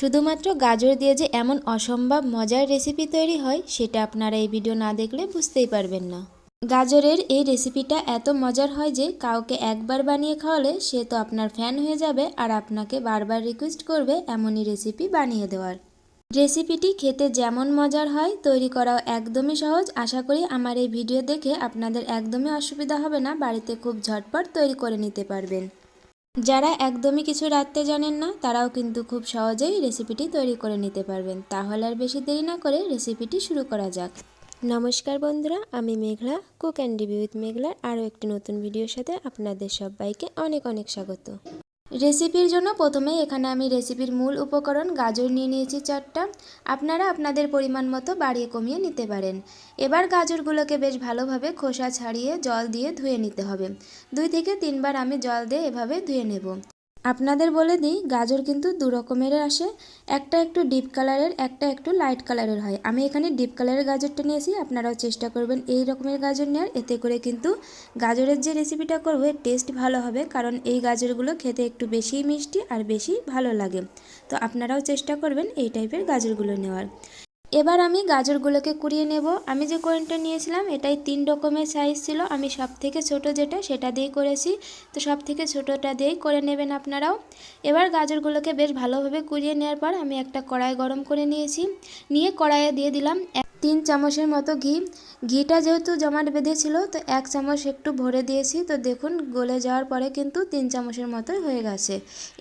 শুধুমাত্র গাজর দিয়ে যে এমন অসম্ভব মজার রেসিপি তৈরি হয়, সেটা আপনারা এই ভিডিও না দেখলে বুঝতেই পারবেন না। গাজরের এই রেসিপিটা এত মজার হয় যে, কাউকে একবার বানিয়ে খাওয়ালে সে তো আপনার ফ্যান হয়ে যাবে আর আপনাকে বারবার রিকোয়েস্ট করবে এমনই রেসিপি বানিয়ে দেওয়ার। রেসিপিটি খেতে যেমন মজার হয়, তৈরি করাও একদমই সহজ। আশা করি আমার এই ভিডিও দেখে আপনাদের একদমই অসুবিধা হবে না, বাড়িতে খুব ঝটপট তৈরি করে নিতে পারবেন। যারা একদমই কিছু রাঁধতে জানেন না, তারাও কিন্তু খুব সহজেই রেসিপিটি তৈরি করে নিতে পারবেন। তাহলে আর বেশি দেরি না করে রেসিপিটি শুরু করা যাক। নমস্কার বন্ধুরা, আমি Meghla cook and review with মেঘলার আরও একটি নতুন ভিডিওর সাথে আপনাদের সবাইকে অনেক অনেক স্বাগত। রেসিপির জন্য প্রথমে এখানে আমি রেসিপির মূল উপকরণ গাজর নিয়ে নিয়েছি চারটা। আপনারা আপনাদের পরিমাণ মতো বাড়িয়ে কমিয়ে নিতে পারেন। এবার গাজরগুলোকে বেশ ভালোভাবে খোসা ছাড়িয়ে জল দিয়ে ধুয়ে নিতে হবে। দুই থেকে তিনবার আমি জল দিয়ে এভাবে ধুয়ে নেব। আপনাদের বলে দিই, গাজর কিন্তু দু রকমের আসে। একটা একটু ডিপ কালারের, একটা একটু লাইট কালারের হয়। আমি এখানে ডিপ কালারের গাজরটা নিয়েছি, আপনারাও চেষ্টা করবেন এই রকমের গাজর নেওয়ার। এতে করে কিন্তু গাজরের যে রেসিপিটা করব টেস্ট ভালো হবে, কারণ এই গাজরগুলো খেতে একটু বেশি মিষ্টি আর বেশি ভালো লাগে। তো আপনারাও চেষ্টা করবেন এই টাইপের গাজরগুলো নেওয়ার। এবার আমি গাজরগুলোকে কুড়িয়ে নেব। আমি যে কয়েনটা নিয়েছিলাম, এটাই তিন রকমের সাইজ ছিল। আমি সব থেকে ছোট যেটা, সেটা দিয়েই করেছি। তো সব থেকে ছোটোটা দিয়েই করে নেবেন আপনারাও। এবার গাজরগুলোকে বেশ ভালোভাবে কুড়িয়ে নেওয়ার পর আমি একটা কড়াই গরম করে নিয়েছি। নিয়ে কড়াইয়ে দিয়ে দিলাম তিন চামচের মতো ঘি। ঘিটা যেহেতু জমাট বেঁধেছিল তো এক চামচ একটু ভরে দিয়েছি। তো দেখুন, গলে যাওয়ার পরে কিন্তু তিন চামচের মতোই হয়ে গেছে।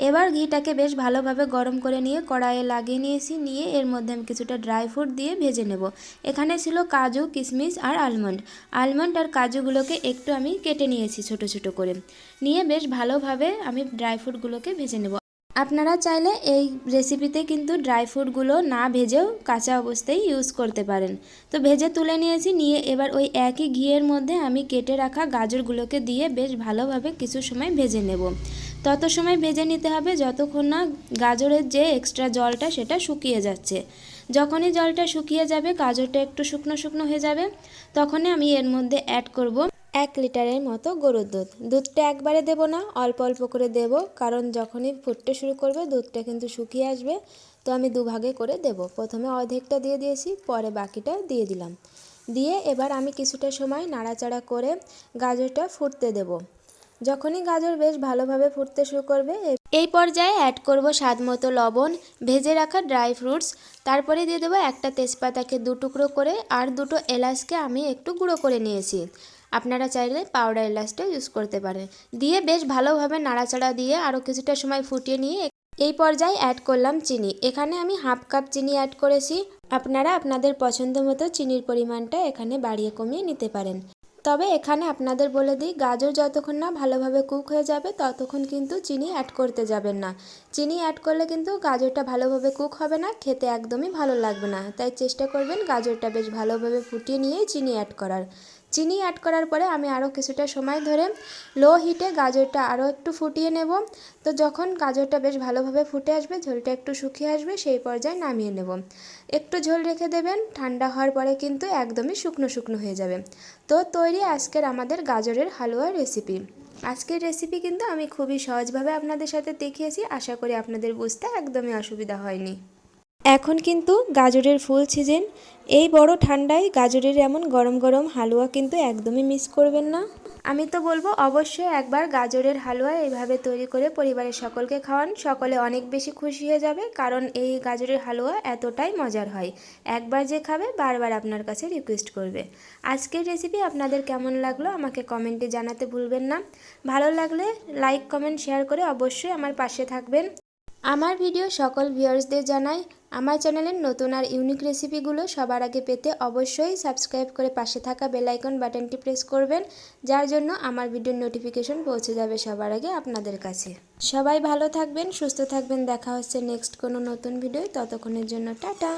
এবার ঘিটাকে বেশ ভালোভাবে গরম করে নিয়ে কড়াইয়ে লাগিয়ে নিয়েছি। নিয়ে এর মধ্যে আমি কিছুটা ড্রাই ফ্রুট দিয়ে ভেজে নেব। এখানে ছিল কাজু, কিশমিশ আর আলমন্ড। আলমন্ড আর কাজুগুলোকে একটু আমি কেটে নিয়েছি ছোট ছোট করে। নিয়ে বেশ ভালোভাবে আমি ড্রাই ফ্রুটগুলোকে ভেজে নেব। আপনারা চাইলে এই রেসিপিতে কিন্তু ড্রাই ফ্রুটগুলো না ভেজেও কাঁচা অবস্থায় ইউজ করতে পারেন। তো ভেজে তুলে নিয়েছি, নিয়ে এবার ওই একই ঘিয়ের মধ্যে আমি কেটে রাখা গাজরগুলোকে দিয়ে বেশ ভালোভাবে কিছু সময় ভেজে নেব। তত সময় ভেজে নিতে হবে যতক্ষণ না গাজরের যে এক্সট্রা জলটা সেটা শুকিয়ে যাচ্ছে। যখনই জলটা শুকিয়ে যাবে, গাজরটা একটু শুকনো শুকনো হয়ে যাবে, তখনই আমি এর মধ্যে অ্যাড করব এক লিটারের মতো গরুর দুধ। দুধটা একবারে দেব না, অল্প অল্প করে দেব, কারণ যখনই ফুটতে শুরু করবে দুধটা কিন্তু শুকিয়ে আসবে। তো আমি দুভাগে করে দেব। প্রথমে অর্ধেকটা দিয়ে দিয়েছি, পরে বাকিটা দিয়ে দিলাম। দিয়ে এবার আমি কিছুটা সময় নাড়াচাড়া করে গাজরটা ফুটতে দেব। যখনই গাজর বেশ ভালোভাবে ফুটতে শুরু করবে, এই পর্যায়ে অ্যাড করব স্বাদ মতো লবণ, ভেজে রাখা ড্রাই ফ্রুটস তারপরে দিয়ে দেবো একটা তেজপাতাকে দু টুকরো করে আর দুটো এলাচকে আমি একটু গুঁড়ো করে নিয়েছি। আপনারা চাইলে পাউডার এলাচটা ইউজ করতে পারেন। দিয়ে বেশ ভালোভাবে নাড়াচাড়া দিয়ে আরও কিছুটা সময় ফুটিয়ে নিয়ে এই পর্যায়ে অ্যাড করলাম চিনি। এখানে আমি হাফ কাপ চিনি অ্যাড করেছি। আপনারা আপনাদের পছন্দ মতো চিনির পরিমাণটা এখানে বাড়িয়ে কমিয়ে নিতে পারেন। তবে এখানে আপনাদের বলে দিই, গাজর যতক্ষণ না ভালোভাবে কুক হয়ে যাবে, ততক্ষণ কিন্তু চিনি অ্যাড করতে যাবেন না। চিনি অ্যাড করলে কিন্তু গাজরটা ভালোভাবে কুক হবে না, খেতে একদমই ভালো লাগবে না। তাই চেষ্টা করবেন গাজরটা বেশ ভালোভাবে ফুটিয়ে নিয়ে চিনি অ্যাড করার। চিনি অ্যাড করার পরে আমি আরও কিছুটা সময় ধরে লো হিটে গাজরটা আরও একটু ফুটিয়ে নেব। তো যখন গাজরটা বেশ ভালোভাবে ফুটে আসবে, ঝোলটা একটু শুকিয়ে আসবে, সেই পর্যায়ে নামিয়ে নেব। একটু ঝোল রেখে দেবেন, ঠান্ডা হওয়ার পরে কিন্তু একদমই শুকনো শুকনো হয়ে যাবে। তো তৈরি আজকের আমাদের গাজরের হালুয়া রেসিপি আজকের রেসিপি কিন্তু আমি খুবই সহজভাবে আপনাদের সাথে দেখিয়েছি, আশা করি আপনাদের বুঝতে একদমই অসুবিধা হয়নি। এখন কিন্তু গাজরের ফুল সিজন। এই বড় ঠান্ডায় গাজরের এমন গরম গরম হালুয়া কিন্তু একদমই মিস করবেন না। আমি তো বলব অবশ্যই একবার গাজরের হালুয়া এইভাবে তৈরি করে পরিবারের সকলকে খাওয়ান। সকলে অনেক বেশি খুশি হয়ে যাবে কারণ এই গাজরের হালুয়া এতটাই মজার হয়। একবার যে খাবে, বারবার আপনার কাছে রিকোয়েস্ট করবে। আজকের রেসিপি আপনাদের কেমন লাগল আমাকে কমেন্টে জানাতে ভুলবেন না। ভালো লাগলে লাইক কমেন্ট শেয়ার করে অবশ্যই আমার পাশে থাকবেন। আমার ভিডিও সকল ভিউয়ার্সদের জানাই আমার চ্যানেলের নতুন আর ইউনিক রেসিপিগুলো সবার আগে পেতে অবশ্যই সাবস্ক্রাইব করে পাশে থাকা বেলাইকন বাটনটি প্রেস করবেন, যার জন্য আমার ভিডিওর নোটিফিকেশন পৌঁছে যাবে সবার আগে আপনাদের কাছে। সবাই ভালো থাকবেন, সুস্থ থাকবেন, দেখা হচ্ছে নেক্সট কোনো নতুন ভিডিও ততক্ষণের জন্য টাটা।